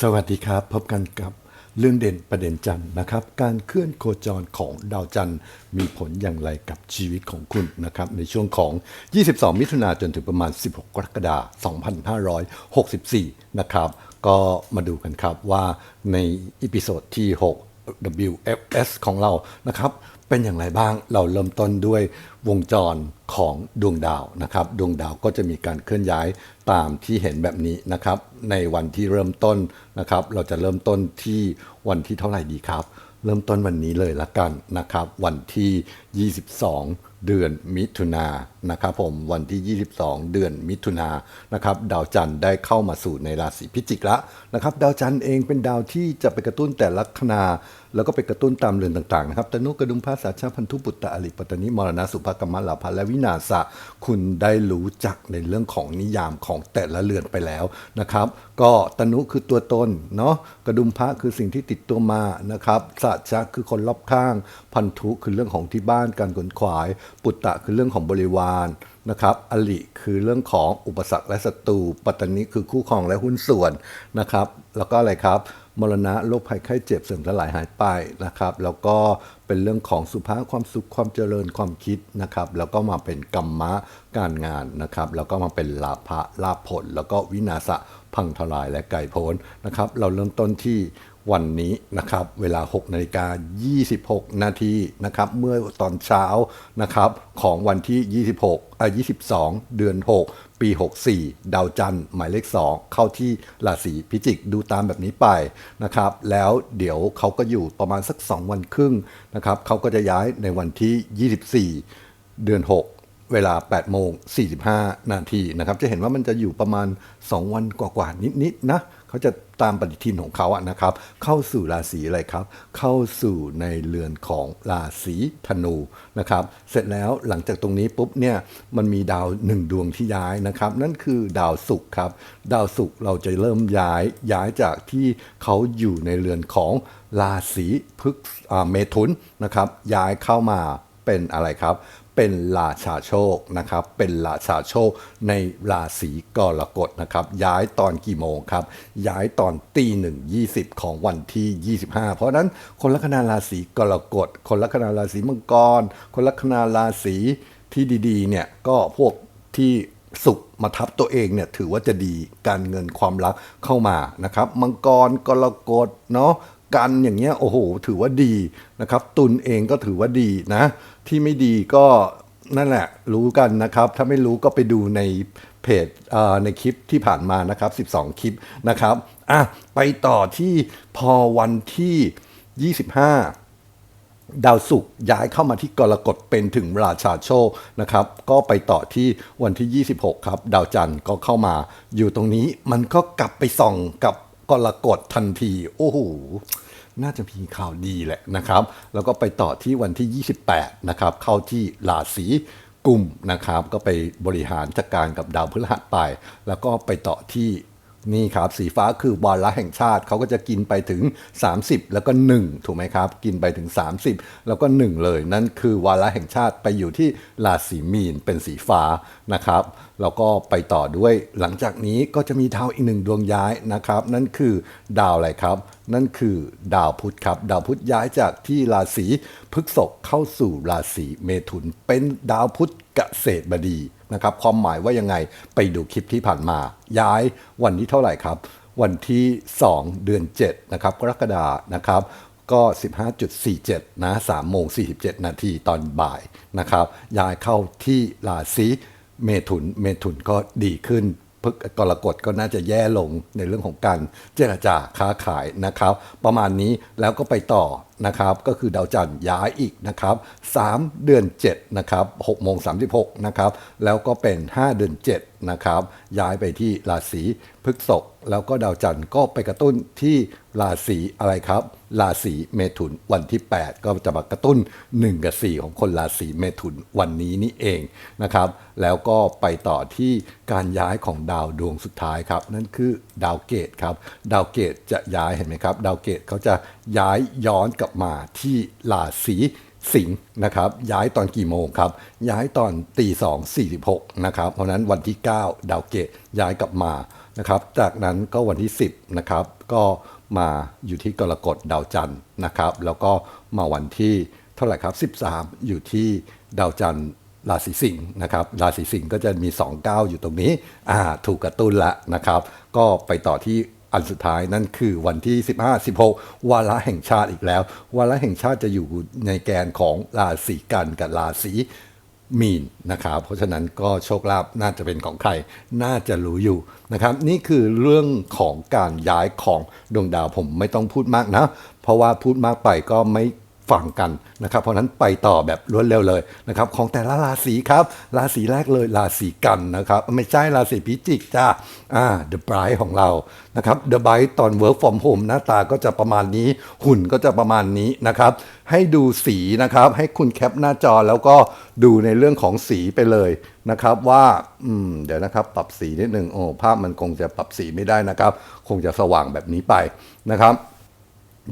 สวัสดีครับ พบกันกับเรื่องเด่นประเด็นจันทร์นะครับ การเคลื่อนโคจรของดาวจันทร์มีผลอย่างไรกับชีวิตของคุณนะครับ ในช่วงของ 22 มิถุนาจนถึงประมาณ 16 กรกฎาคม 2564 นะครับ ก็มาดูกันครับว่าในอีพิโซดที่ 6 WFS ของเรานะครับ เป็นอย่างไรบ้างเราเริ่มต้นด้วยวงจรของดวงดาวนะครับ ดวงดาวก็จะมีการเคลื่อนย้ายตามที่เห็นแบบนี้นะครับ ในวันที่เริ่มต้นนะครับ เราจะเริ่มต้นที่วันที่เท่าไหร่ดีครับ เริ่มต้นวันนี้เลยละกันนะครับ วันที่ 22 เดือนมิถุนานะครับ ผมวันที่ 22 เดือนมิถุนานนะครับ ดาวจันทร์ได้เข้ามาสู่ในราศีพิจิกแล้วนะครับ ดาวจันทร์เองเป็นดาวที่จะไปกระตุ้นแต่ลัคนา แล้วก็ไปกระตุ้นตามเรือนต่างๆนะครับตนุกระดุมพระสาชาพันธุปุตตะอริปตนิมรณะสุภกรรมลาภะและวินาศะคุณได้รู้จักในเรื่องของนิยามของแต่ละเรือนไปแล้วนะครับ ก็ตนุคือตัวตนเนาะกระดุมพระคือสิ่งที่ติดตัวมานะครับสาชะคือคนรอบข้าง พันธุคือเรื่องของที่บ้านการขนขวาย ปุตตะคือเรื่องของบริวารนะครับอลิคือเรื่องของอุปสรรคและศัตรู ปัตตนิคือคู่ครองและหุ้นส่วนนะครับ แล้วก็อะไรครับ มรณะโรคภัยไข้เจ็บเสื่อมสลายหายไปนะครับ แล้วก็เป็นเรื่องของสุภาพความสุขความเจริญความคิดนะครับ แล้วก็มาเป็นกรรมะการงานนะครับ แล้วก็มาเป็นลาภะลาภผล แล้วก็วินาศพังทลายและไก่พ้นนะครับ เราเริ่มต้นที่ วันนี้นะครับเวลา 6นาฬิกา26 นาทีนะครับเมื่อตอนเช้านะครับของวันที่ 26อะ22 เดือน 6 ปี 64 ดาวจันทร์หมายเลข 2 เข้าที่ราศีพิจิกดูตามแบบนี้ไปนะครับแล้วเดี๋ยวเขาก็อยู่ประมาณสัก 2 วันครึ่งนะครับเขาก็จะย้ายในวันที่ 24 เดือน 6 เวลา8โมง45 นาทีนะครับ จะเห็นว่ามันจะอยู่ประมาณ 2 วันกว่าๆนิดๆนะเขาจะตามปฏิทินของเขาอะนะครับ เข้าสู่ราศีอะไรครับ เข้าสู่ในเรือนของราศีธนูนะครับ เสร็จแล้วหลังจากตรงนี้ปุ๊บเนี่ยมันมีดาวหนึ่งดวงที่ย้ายนะครับ นั่นคือดาวศุกร์ครับ ดาวศุกร์เราจะเริ่มย้ายย้ายจากที่เขาอยู่ในเรือนของราศีพฤกษอ่าเมถุนนะครับ ย้ายเข้ามาเป็นอะไรครับ เป็นราชาโชคนะครับ เป็นราชาโชคในราศีกรกฎนะครับ ย้ายตอนกี่โมงครับ ย้ายตอนตีหนึ่งยี่สิบของวันที่ 25 เพราะฉะนั้นคนลัคนาราศีกรกฎ คนลัคนาราศีมังกร คนลัคนาราศีที่ดีๆเนี่ยก็พวกที่สุขมาทับตัวเองเนี่ยถือว่าจะดีการเงินความรักเข้ามานะครับ มังกรกรกฎเนาะ กันอย่างเงี้ยโอ้โห ถือว่าดีนะครับ ตุนเองก็ถือว่าดีนะ ที่ไม่ดีก็นั่นแหละรู้กันนะครับ ถ้าไม่รู้ก็ไปดูในเพจในคลิปที่ผ่านมานะครับ 12 คลิปนะครับอะไปต่อที่พอวันที่ 25ดาวศุกร์ย้ายเข้ามาที่กรกฎเป็นถึงราชาโชคนะครับ ก็ไปต่อที่วันที่ 26 ครับ ดาวจันทร์ก็เข้ามาอยู่ตรงนี้มันก็กลับไปส่องกับกรกฎทันที โอ้โห น่าจะมีข่าวดีแหละนะครับ แล้วก็ไปต่อที่วันที่ 28 นะครับ เข้าที่ราศีกุมนะครับ ก็ไปบริหารจัดการกับดาวพฤหัสไป แล้วก็ไปต่อที่ นี่ครับสีฟ้าคือวาระแห่งชาติเขาก็จะกินไปถึง 30 แล้วก็ 1 ถูกไหมครับ กินไปถึง 30 แล้วก็ 1 เลย นั่นคือวาระแห่งชาติไปอยู่ที่ราศีมีนเป็นสีฟ้านะครับแล้วก็ไปต่อด้วยหลังจากนี้ก็จะมีดาวอีกหนึ่งดวงย้ายนะครับ นั่นคือดาวอะไรครับ นั่นคือดาวพุธครับ ดาวพุธย้ายจากที่ราศีพฤษภเข้าสู่ราศีเมถุน เป็นดาวพุธเกษตรบดี นะครับ ความหมายว่ายังไงไปดูคลิปที่ผ่านมา ย้ายวันที่เท่าไหร่ครับ วันที่ 2 เดือน 7 นะครับกรกฎานะครับก็ 15.47 นะ3โมง 47 นาทีตอนบ่ายนะครับ ย้ายเข้าที่ราศีเมถุน เมถุนก็ดีขึ้นพฤกกรกฎก็น่าจะแย่ลงในเรื่องของการเจรจาค้าขายนะครับ ประมาณนี้แล้วก็ไปต่อนะครับก็คือดาวจันทร์ย้ายอีกนะครับ3เดือน7นะครับ6โมง36นะครับแล้วก็เป็น 5 เดือน7นะครับย้ายไปที่ราศีพฤษภแล้วก็ดาวจันทร์ก็ไปกระตุ้นที่ราศีอะไรครับ ราศีเมถุนวันที่ 8 ก็จะมากระตุ้น 1 กับ 4 ของคนราศีเมถุนวันนี้นี่เองนะครับแล้วก็ไปต่อที่การย้ายของดาวดวงสุดท้ายครับ นั่นคือดาวเกตครับดาวเกตจะย้ายเห็นไหมครับ ดาวเกตเขาจะย้ายย้อนกัลับมาที่ราศีสิงห์นะครับ ย้ายตอนกี่โมงครับ ย้ายตอนตีสองสี่สิบหกนะครับ เพราะนั้นวันที่ 9 ดาวเกตย้ายกลับมานะครับ จากนั้นก็วันที่ 10นะครับก็มาอยู่ที่กรกฎดาวจันทร์นะครับ แล้วก็มาวันที่เท่าไหร่ครับ 13 อยู่ที่ดาวจันทร์ราศีสิงห์นะครับราศีสิงห์ก็จะมี 29 อยู่ตรงนี้อ่าถูกกระตุ้นละนะครับ ก็ไปต่อที่ อันสุดท้ายนั่นคือวันที่ 15 16 วาระแห่งชาติอีกแล้ว วาระแห่งชาติจะอยู่ในแกนของราศีกันกับราศีมีนนะครับ เพราะฉะนั้นก็โชคลาภน่าจะเป็นของใคร น่าจะรู้อยู่นะครับ นี่คือเรื่องของการย้ายของดวงดาวผมไม่ต้องพูดมากนะ เพราะว่าพูดมากไปก็ไม่ ฟังกันนะครับ เพราะฉะนั้นไปต่อแบบรวดเร็วเลยนะครับของแต่ละราศีครับราศีแรกเลยราศีกันนะครับ ไม่ใช่ราศีพิจิกจ้าอ่า The Bride ของเรานะครับ The Bride ตอน Work from Home หน้าตาก็จะประมาณนี้ หุ่นก็จะประมาณนี้นะครับ ให้ดูสีนะครับ ให้คุณแคปหน้าจอแล้วก็ดูในเรื่องของสีไปเลยนะครับว่าอืมเดี๋ยวนะครับ ปรับสีนิดหนึ่งโอ้ภาพมันคงจะปรับสีไม่ได้นะครับ คงจะสว่างแบบนี้ไปนะครับ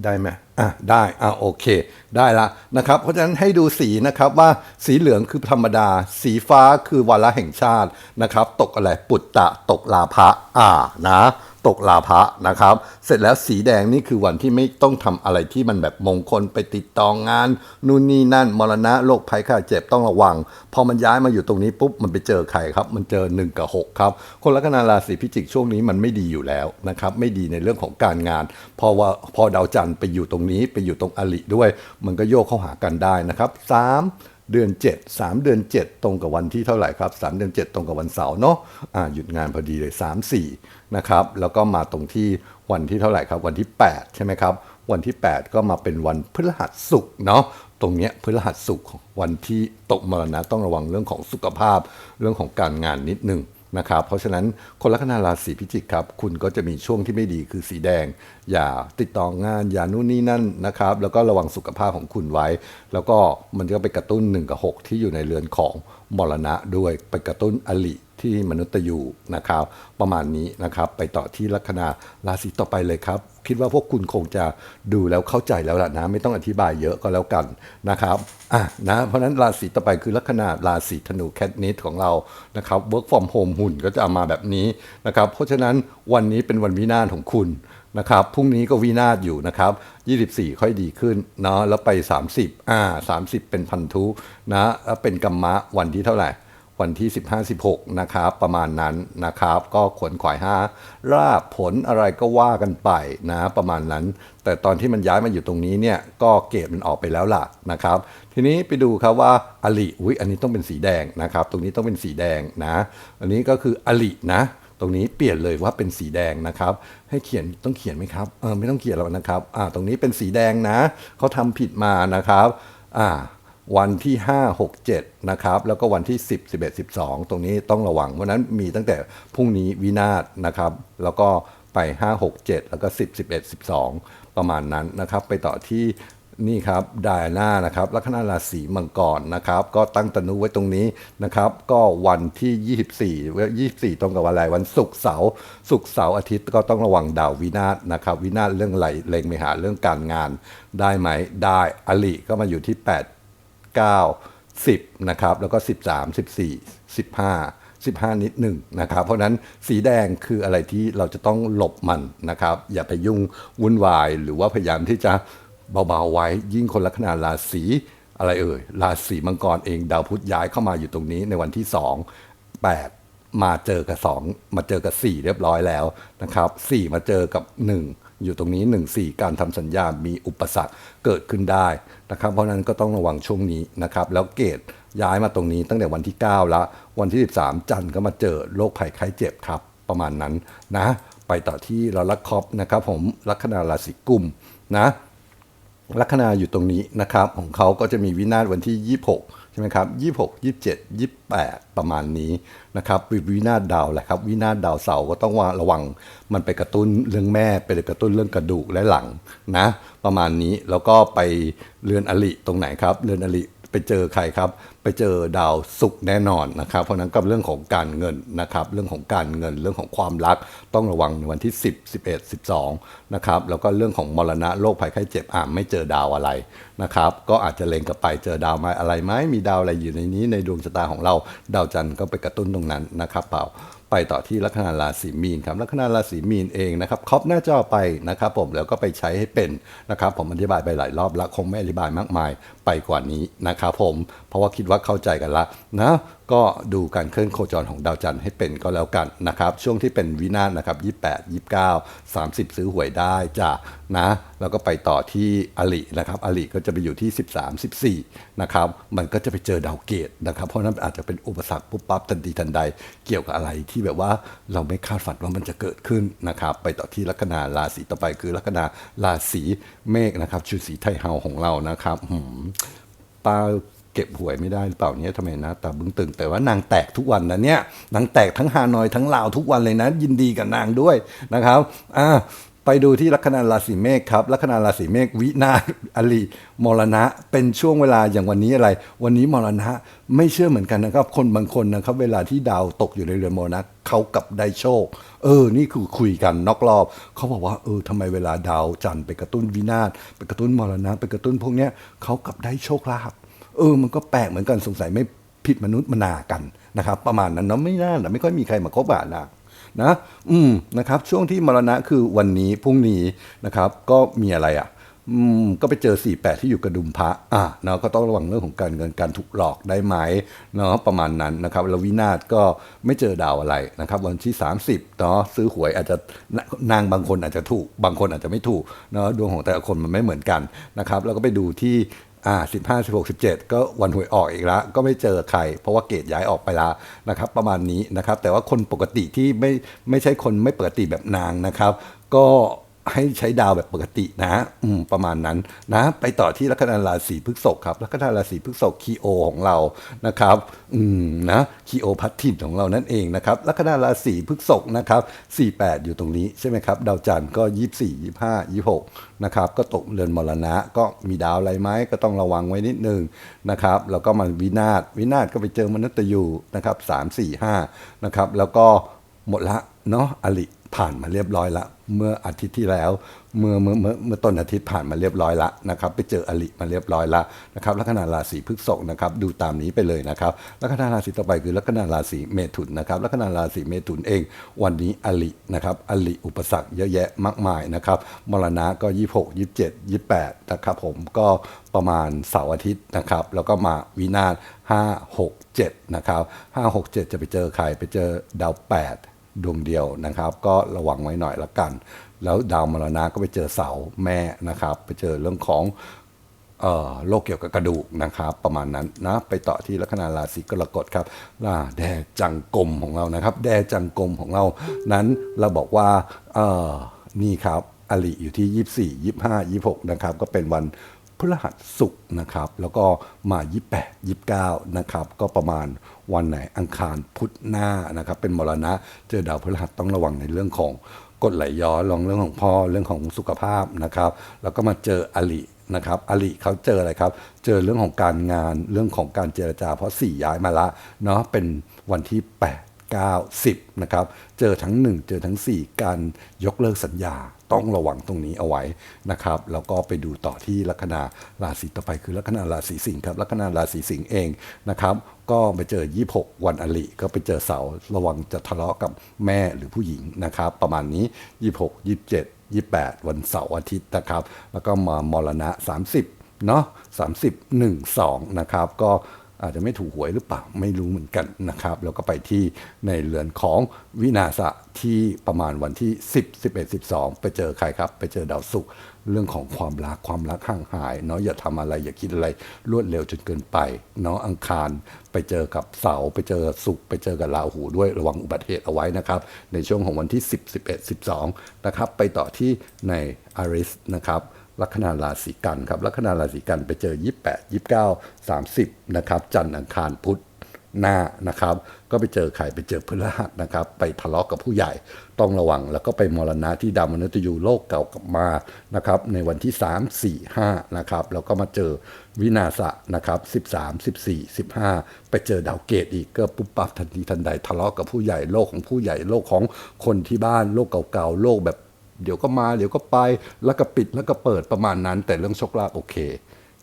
ได้ไหมอะได้อะโอเค ได้ละนะครับ เพราะฉะนั้นให้ดูสีนะครับว่าสีเหลืองคือธรรมดา สีฟ้าคือวาระแห่งชาตินะครับ ตกอะไรปุตตะตกลาภะอ่านะ ตกลาภะนะครับ เสร็จแล้วสีแดงนี่คือวันที่ไม่ต้องทำอะไรที่มันแบบมงคลไปติดต่องาน นู่นนี่นั่นมรณะโรคภัยไข้เจ็บต้องระวัง พอมันย้ายมาอยู่ตรงนี้ปุ๊บมันไปเจอใครครับ มันเจอ 1 กับ 6 ครับ คนลัคนาราศีพิจิกช่วงนี้มันไม่ดีอยู่แล้วนะครับไม่ดีในเรื่องของการงานเพราะว่าพอดาวจันทร์ไปอยู่ตรงนี้ไปอยู่ตรงอลิด้วย มันก็โยกเข้าหากันได้นะครับสาม เดือน 7 3 เดือน 7 ตรงกับวันที่เท่าไหร่ครับ 3 เดือน 7 ตรงกับวันเสาร์เนาะะหยุดงานพอดีเลย 3 4 นะครับ แล้วก็มาตรงที่วันที่เท่าไหร่ครับ วันที่ 8 ใช่ไหมครับ วันที่ 8 ก็มาเป็นวันพฤหัสศุกร์เนาะตรงเนี้ยพฤหัสศุกร์วันที่ตกมรณะต้องระวังเรื่องของสุขภาพ เรื่องของการงานนิดนึง นะครับเพราะฉะนั้นคนลัคนาราศีพิจิกครับ คุณก็จะมีช่วงที่ไม่ดีคือสีแดง อย่าติดต่องาน อย่านู่นนี่นั่นนะครับ แล้วก็ระวังสุขภาพของคุณไว้ แล้วก็มันก็ไปกระตุ้น 1 กับ 6 ที่อยู่ในเรือนของมรณะด้วยไปกระตุ้นอลิที่มนุษย์ยูนะครับ ประมาณนี้นะครับ ไปต่อที่ลัคนาราศีต่อไปเลยครับ คิดว่าพวกคุณคงจะดูแล้วเข้าใจแล้วล่ะนะ ไม่ต้องอธิบายเยอะก็แล้วกันนะครับอะนะเพราะนั้นราศีต่อไปคือลัคนาราศีธนูแคทนิสของเรานะครับ work from home หุ่นก็จะเอามาแบบนี้นะครับ เพราะฉะนั้นวันนี้เป็นวันวินาศของคุณนะครับพรุ่งนี้ก็วินาศอยู่นะครับ 24 ค่อยดีขึ้นเนาะแล้วไป 30อ่า30 เป็นพันธุนะแล้วเป็นกัมมะวันที่เท่าไหร่ วันที่ 15-16 นะครับ ประมาณนั้นนะครับ ก็ขวนขวายห้าราบผลอะไรก็ว่ากันไปนะ ประมาณนั้น แต่ตอนที่มันย้ายมาอยู่ตรงนี้เนี่ย ก็เกรดมันออกไปแล้วล่ะนะครับ ทีนี้ไปดูครับว่าอลิอุ้ยอันนี้ต้องเป็นสีแดงนะครับ ตรงนี้ต้องเป็นสีแดงนะ อันนี้ก็คืออลินะตรงนี้เปลี่ยนเลยว่าเป็นสีแดงนะครับ ให้เขียนต้องเขียนไหมครับเออไม่ต้องเขียนแล้วนะครับอ่าตรงนี้เป็นสีแดงนะเขาทำผิดมานะครับอ่า วันที่ 5 6 7 นะครับ แล้วก็วันที่ 10 11 12 ตรงนี้ต้องระวัง เพราะนั้นมีตั้งแต่พรุ่งนี้วินาศนะครับ แล้วก็ไป 5 6 7 แล้วก็ 10 11 12 ประมาณนั้นนะครับ ไปต่อที่นี่ครับไดอาน่านะครับลัคนาราศีมังกรนะครับ ก็ตั้งตนุไว้ตรงนี้นะครับ ก็วันที่ 24ว้ย24 ตรงกับวันอะไรวันศุกร์เสาร์ศุกร์เสาร์อาทิตย์ก็ต้องระวังดาววินาศนะครับ วินาศเรื่องไหลเล็งไปหาเรื่องการงานได้ไหมได้อลิก็มาอยู่ที่ 8 9 10นะครับแล้วก็ 13 14 15 15 นิดหนึ่งนะครับเพราะนั้นสีแดงคืออะไรที่เราจะต้องหลบมันนะครับ อย่าไปยุ่งวุ่นวาย หรือว่าพยายามที่จะเบาๆไว้ยิ่งคนลัคนาราศีอะไรเอ่ยราศีมังกรเองดาวพุธย้ายเข้ามาอยู่ตรงนี้ในวันที่ 2 8 มาเจอกับ 2 มาเจอกับ 4 เรียบร้อยแล้วนะครับ 4 มาเจอกับ 1 อยู่ตรงนี้ 1 4 การทำสัญญา มีอุปสรรคเกิดขึ้นได้นะครับ เพราะฉะนั้นก็ต้องระวังช่วงนี้นะครับ แล้วเกตย้ายมาตรงนี้ตั้งแต่วันที่ 9 แล้ว วันที่ 13 จันทร์ก็มาเจอโรคภัยไข้เจ็บครับ ประมาณนั้นนะ ไปต่อที่เราลักคอปนะครับผมลัคนาราศีกุมนะลัคนาอยู่ตรงนี้นะครับ ของเขาก็จะมีวินาศวันที่ 26 ใช่ไหมครับ26 27 28ประมาณนี้นะครับวินาศดาวแหละครับวินาศดาวเสาร์ก็ต้องว่าระวังมันไปกระตุ้นเรื่องแม่ไปกระตุ้นเรื่องกระดูกและหลังนะประมาณนี้แล้วก็ไปเรือนอลิตรงไหนครับ เรือนอลิไปเจอใครครับไปเจอดาวศุกแน่นอนนะครับ เพราะนั้นก็เรื่องของการเงินนะครับ เรื่องของการเงินเรื่องของความรักต้องระวังในวันที่ 10 11 12นะครับแล้วก็เรื่องของมรณะโรคภัยไข้เจ็บอ่าไม่เจอดาวอะไรนะครับก็อาจจะเล็งกับไปเจอดาวมาอะไรไหมมีดาวอะไรอยู่ในนี้ในดวงชะตาของเราดาวจันทร์ก็ไปกระตุ้นตรงนั้นนะครับเปล่าไปต่อที่ลัคนาราศีมีนครับลัคนาราศีมีนเองนะครับครอบหน้าจอไปนะครับผมแล้วก็ไปใช้ให้เป็นนะครับผมอธิบายไปหลายรอบแล้วคงไม่อธิบายมากมายไปกว่านี้นะครับผม เพราะว่าคิดว่าเข้าใจกันละนะก็ดูการเคลื่อนโคจรของดาวจันทร์ให้เป็นก็แล้วกันนะครับช่วงที่เป็นวินาศนะครับ28 29 30 ซื้อหวยได้จ้ะนะแล้วก็ไปต่อที่อลินะครับอลิก็จะไปอยู่ที่ 13 14นะครับมันก็จะไปเจอดาวเกตนะครับ เพราะนั้นอาจจะเป็นอุปสรรคปุ๊บปั๊บทันทีทันใด เกี่ยวกับอะไรที่แบบว่าเราไม่คาดฝันว่ามันจะเกิดขึ้นนะครับไปต่อที่ลัคนาราศีต่อไปคือลัคนาราศีเมษนะครับชูสีไทยเฮาของเรานะครับหืมป้า เก็บหวยไม่ได้หรือเปล่าเนี่ยทำไมนะตาบึ้งตึงแต่ว่านางแตกทุกวันนะเนี่ยนางแตกทั้งฮานอยทั้งลาวทุกวันเลยนะ ยินดีกับนางด้วยนะครับอ่าไปดูที่ลัคนาราศีเมษครับลัคนาราศีเมษวินาศอลิมรณะ เป็นช่วงเวลาอย่างวันนี้อะไร วันนี้มรณะไม่เชื่อเหมือนกันนะครับ คนบางคนนะครับ เวลาที่ดาวตกอยู่ในเรือนมรณะเขากลับได้โชค เออ นี่คือคุยกันนอกรอบ เขาบอกว่าเออทำไมเวลาดาวจันทร์ไปกระตุ้นวินาศไปกระตุ้นมรณะ ไปกระตุ้นพวกเนี้ยเขากลับได้โชคลาภ เออมันก็แปลกเหมือนกันสงสัยไม่ผิดมนุษย์มนากันนะครับ ประมาณนั้นเนาะไม่น่านะไม่ค่อยมีใครมาคบอ่านนะนะ อืมนะครับ ช่วงที่มรณะคือวันนี้พรุ่งนี้นะครับ ก็มีอะไรอะอืมก็ไปเจอ 48 ที่อยู่กระดุมพระอะเนาะก็ต้องระวังเรื่องของการเงินการถูกหลอกได้ไหมเนาะประมาณนั้นนะครับแล้ววินาศก็ไม่เจอดาวอะไรนะครับ วันที่ 30เนาะซื้อหวยอาจจะนางบางคนอาจจะถูก บางคนอาจจะไม่ถูกเนาะดวงของแต่ละคนมันไม่เหมือนกันนะครับ แล้วก็ไปดูที่ อ่าสิบห้าสิบหกสิบเจ็ดก็วันหวยออกอีกแล้วก็ไม่เจอใคร เพราะว่าเกตย้ายออกไปแล้วนะครับ ประมาณนี้นะครับ แต่ว่าคนปกติที่ไม่ไม่ใช่คนไม่ปกติแบบนางนะครับ ก็ ให้ใช้ดาวแบบปกตินะ อืม ประมาณนั้นนะ ไปต่อที่ลัคนาราศีพฤษภครับ ลัคนาราศีพฤษภคีโอของเรานะครับ อืม นะคีโอพัททินของเรานั่นเองนะครับ ลัคนาราศีพฤษภนะครับ48 อยู่ตรงนี้ใช่ไหมครับ ดาวจันทร์ก็ 24 25 26 นะครับ ก็ตกเรือนมรณะ ก็มีดาวอะไรไหมก็ต้องระวังไว้นิดนึงนะครับ แล้วก็มาวินาศ วินาศก็ไปเจอมนุษย์ยูนะครับ3 4 5นะครับ แล้วก็หมดละเนาะอลิ ผ่านมาเรียบร้อยละ เมื่ออาทิตย์ที่แล้ว เมื่อเมื่อเมื่อเมื่อต้นอาทิตย์ผ่านมาเรียบร้อยละนะครับไปเจออลิมาเรียบร้อยละนะครับลัคนาราศีพฤษภนะครับดูตามนี้ไปเลยนะครับลัคนาราศีต่อไปคือลัคนาราศีเมถุนนะครับลัคนาราศีเมถุนเอง วันนี้อลินะครับอลิอุปสรรคเยอะแยะมากมายนะครับมรณะก็ 26 27 28นะครับผมก็ประมาณเสาร์อาทิตย์นะครับแล้วก็มาวินาศ5 6 7นะครับ5 6 7 จะไปเจอใครไปเจอดาว 8 ดวงเดียวนะครับ ก็ระวังไว้หน่อยละกัน แล้วดาวมรณะก็ไปเจอเสาแม่นะครับ ไปเจอเรื่องของโรคเกี่ยวกับกระดูกนะครับ ประมาณนั้นนะไปต่อที่ลัคนาราศีกรกฎครับล่าแดจังกรมของเรานะครับ แดจังกรมของเรานั้นเราบอกว่าเออนี่ครับอลิอยู่ที่ 24 25 26 นะครับ ก็เป็นวัน พฤหัสศุกร์นะครับ แล้วก็มา 28 29 นะครับ ก็ประมาณวันไหนอังคารพุธหน้านะครับ เป็นมรณะเจอดาวพฤหัสต้องระวังในเรื่องของกดไหลย้อนลองเรื่องของพ่อเรื่องของสุขภาพนะครับ แล้วก็มาเจออลินะครับอลิเขาเจออะไรครับ เจอเรื่องของการงานเรื่องของการเจรจา เพราะสี่ย้ายมาละเนาะเป็นวันที่ 8 9 10นะครับเจอทั้ง 1 เจอทั้ง 4 การยกเลิกสัญญา ต้องระวังตรงนี้เอาไว้นะครับ แล้วก็ไปดูต่อที่ลัคนาราศีต่อไปคือลัคนาราศีสิงห์ครับลัคนาราศีสิงห์เองนะครับก็ไปเจอ 26 วันอลิ ก็ไปเจอเสาร์ระวังจะทะเลาะกับแม่หรือผู้หญิงนะครับ ประมาณนี้ 26 27 28 วันเสาร์อาทิตย์นะครับ แล้วก็มามรณะ 30 เนาะ30 1 2 นะครับ ก็ อาจจะไม่ถูกหวยหรือเปล่าไม่รู้เหมือนกันนะครับ แล้วก็ไปที่ในเรือนของวินาศะที่ประมาณวันที่ 10 11 12 ไปเจอใครครับ ไปเจอดาวศุกร์เรื่องของความรักความรักห่างหายเนาะอย่าทำอะไรอย่าคิดอะไรรวดเร็วจนเกินไปเนาะอังคารไปเจอกับเสาไปเจอศุกร์ไปเจอกับราหูด้วยระวังอุบัติเหตุเอาไว้นะครับ ในช่วงของวันที่ 10 11 12 นะครับ ไปต่อที่ในอาริสนะครับ ลัคนาราศีกันครับลัคนาราศีกันไปเจอ 28 29 30นะครับจันทร์อังคารพุธหน้านะครับ ก็ไปเจอใครไปเจอพฤหัสนะครับ ไปทะเลาะกับผู้ใหญ่ต้องระวัง แล้วก็ไปมรณะที่ดาวมนุษย์ยูโลกเก่ากลับมานะครับ ในวันที่ 3 4 5นะครับแล้วก็มาเจอวินาศะนะครับ13 14 15 ไปเจอดาวเกตอีกก็ปุ๊บปั๊บทันทีทันใดทะเลาะกับผู้ใหญ่โลกของผู้ใหญ่โลกของคนที่บ้านโลกเก่าๆโลกแบบ เดี๋ยวก็มาเดี๋ยวก็ไปแล้วก็ปิดแล้วก็เปิดประมาณนั้น แต่เรื่องโชคลาภโอเค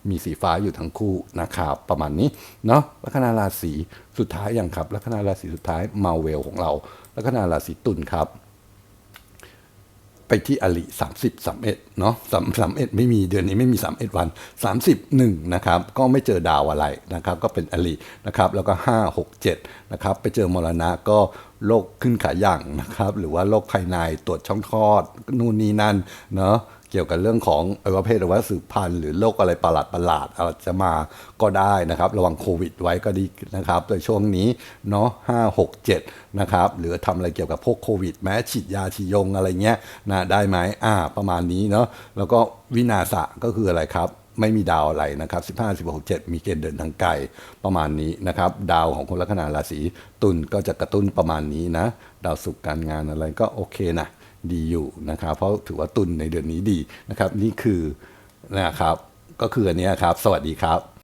มีสีฟ้าอยู่ทั้งคู่นะครับประมาณนี้เนาะลัคนาราศีสุดท้ายอย่างครับลัคนาราศีสุดท้ายมาเวลของเราลัคนาราศีตุลครับ ไปที่อลิสามสิบสามเอ็ดเนาะสามสามเอ็ดไม่มีเดือนนี้ไม่มีสามเอ็ดวันสามสิบหนึ่งนะครับก็ไม่เจอดาวอะไรนะครับก็เป็นอลินะครับแล้วก็ห้าหกเจ็ดนะครับไปเจอมรณะก็โรคขึ้นขาย่างนะครับหรือว่าโรคภายในตรวจช่องคลอดนู่นนี่นั่นเนาะ เกี่ยวกับเรื่องของอวัยวะเพศหรือว่าสืบพันธุ์หรือโรคอะไรประหลาดประหลาดอาจจะมาก็ได้นะครับ ระวังโควิดไว้ก็ดีนะครับโดยช่วงนี้เนาะห้าหกเจ็ดนะครับหรือทำอะไรเกี่ยวกับพวกโควิด แม้ฉีดยาฉีดยงอะไรเงี้ยนะได้ไหมอ่า ประมาณนี้เนาะแล้วก็วินาศะก็คืออะไรครับไม่มีดาวอะไรนะครับ 15 16 7 มีเกณฑ์เดินทางไกลประมาณนี้นะครับ ดาวของคนลัคนาราศีตุลก็จะกระตุ้นประมาณนี้นะ ดาวสุขการงานอะไรก็โอเคนะ ดีอยู่นะครับ เพราะถือว่าตุนในเดือนนี้ดีนะครับ นี่คือนะครับ ก็คืออันนี้ครับ สวัสดีครับ